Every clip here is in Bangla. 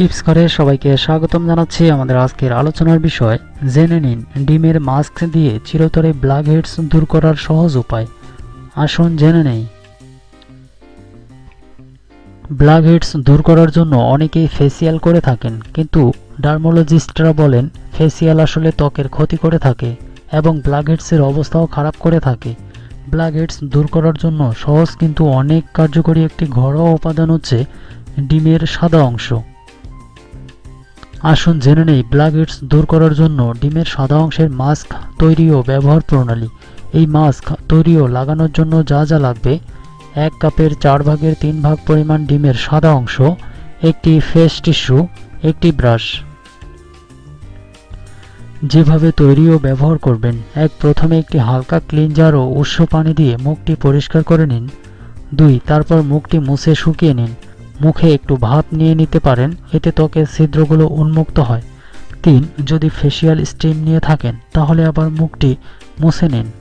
টিপস করে সবাইকে স্বাগতম জানাচ্ছি আমাদের আজকের আলোচনার বিষয়। জেনে নিন, ডিমের মাস্ক দিয়ে চিরতরে ব্ল্যাক হেডস দূর করার সহজ উপায়। আসুন জেনে নেই। ব্ল্যাক হেডস দূর করার জন্য অনেকেই ফেসিয়াল করে থাকেন, কিন্তু ডার্মোলজিস্টরা বলেন, ফেসিয়াল আসলে ত্বকের ক্ষতি করে থাকে এবং ব্ল্যাক হেডসের অবস্থাও খারাপ করে থাকে। ব্ল্যাক হেডস দূর করার জন্য সহজ কিন্তু অনেক কার্যকরী একটি ঘরোয়া উপাদান হচ্ছে ডিমের সাদা অংশ। আসুন জেনে নেই ব্ল্যাক হেডস দূর করার জন্য ডিমের সাদা অংশের মাস্ক তৈরি ও ব্যবহার প্রণালী। এই মাস্ক তৈরি ও লাগানোর জন্য যা যা লাগবে, এক কাপের চার ভাগের তিন ভাগ পরিমাণ ডিমের সাদা অংশ, একটি ফেস টিস্যু, একটি ব্রাশ। যেভাবে তৈরি ও ব্যবহার করবেন, এক প্রথমে একটি হালকা ক্লিনজার ও উৎস পানি দিয়ে মুখটি পরিষ্কার করে নিন। দুই, তারপর মুখটি মুছে শুকিয়ে নিন। মুখে একটু ভাপ নিয়ে নিতে পারেন, এতে ত্বকের ছিদ্রগুলো উন্মুক্ত হয়। তিন, যদি ফেসিয়াল স্টিম নিয়ে থাকেন, তাহলে আবার মুখটি মুছে নিন।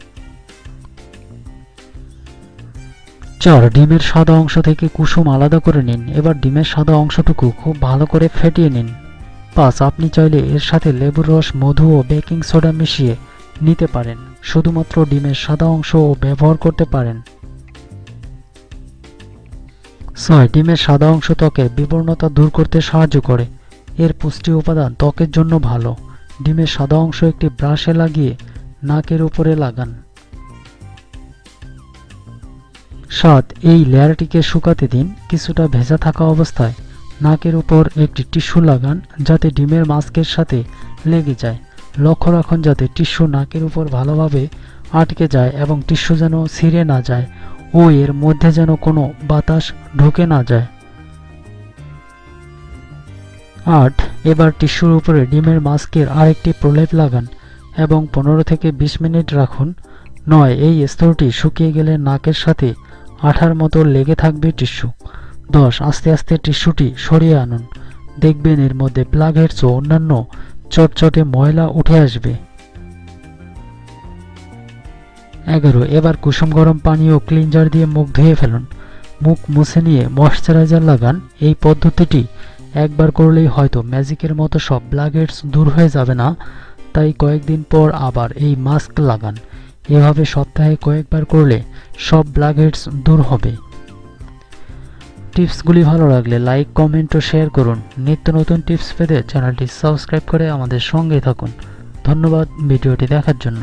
চার, ডিমের সাদা অংশ থেকে কুসুম আলাদা করে নিন। এবার ডিমের সাদা অংশটুকু খুব ভালো করে ফেটিয়ে নিন। পাঁচ, আপনি চাইলে এর সাথে লেবুর রস, মধু ও বেকিং সোডা মিশিয়ে নিতে পারেন। শুধুমাত্র ডিমের সাদা অংশও ব্যবহার করতে পারেন। ছয় ডিমের সাদা অংশ ত্বকের বিবর্ণতা দূর করতে সাহায্য করে। এর পুষ্টি উপাদান ত্বকের জন্য ভালো। ডিমের সাদা অংশ একটি ব্রাশে লাগিয়ে নাকের উপরে লাগান। সাত এই লেয়ারটিকে শুকাতে দিন। কিছুটা ভেজা থাকা অবস্থায় নাকের উপর একটি টিস্যু লাগান যাতে ডিমের মাস্কের সাথে লেগে যায়। লক্ষ্য রাখুন যাতে টিস্যু নাকের উপর ভালোভাবে আটকে যায় এবং টিস্যু যেন ছিঁড়ে না যায়। ও এর মধ্যে যেন কোনো বাতাস ঢুকে না যায়। আট, এবার টিস্যুর উপরে ডিমের মাস্কের আরেকটি প্রলেপ লাগান এবং পনেরো থেকে বিশ মিনিট রাখুন। নয়, এই স্তরটি শুকিয়ে গেলে নাকের সাথে আঠার মতো লেগে থাকবে টিস্যু। দশ, আস্তে আস্তে টিস্যুটি সরিয়ে আনুন। দেখবেন এর মধ্যে প্লাগ হেডস ও অন্যান্য চটচটে ময়লা উঠে আসবে। এগারো, এবার কুসুম গরম পানি ও ক্লিনজার দিয়ে মুখ ধুয়ে ফেলুন। মুখ মুছে নিয়ে ময়শ্চারাইজার লাগান। এই পদ্ধতিটি একবার করলেই হয়তো ম্যাজিকের মতো সব হেডস দূর হয়ে যাবে না। তাই কয়েকদিন পর আবার এই মাস্ক লাগান। এভাবে সপ্তাহে কয়েকবার করলে সব হেডস দূর হবে। টিপসগুলি ভালো লাগলে লাইক, কমেন্ট ও শেয়ার করুন। নিত্য নতুন টিপস পেতে চ্যানেলটি সাবস্ক্রাইব করে আমাদের সঙ্গে থাকুন। ধন্যবাদ ভিডিওটি দেখার জন্য।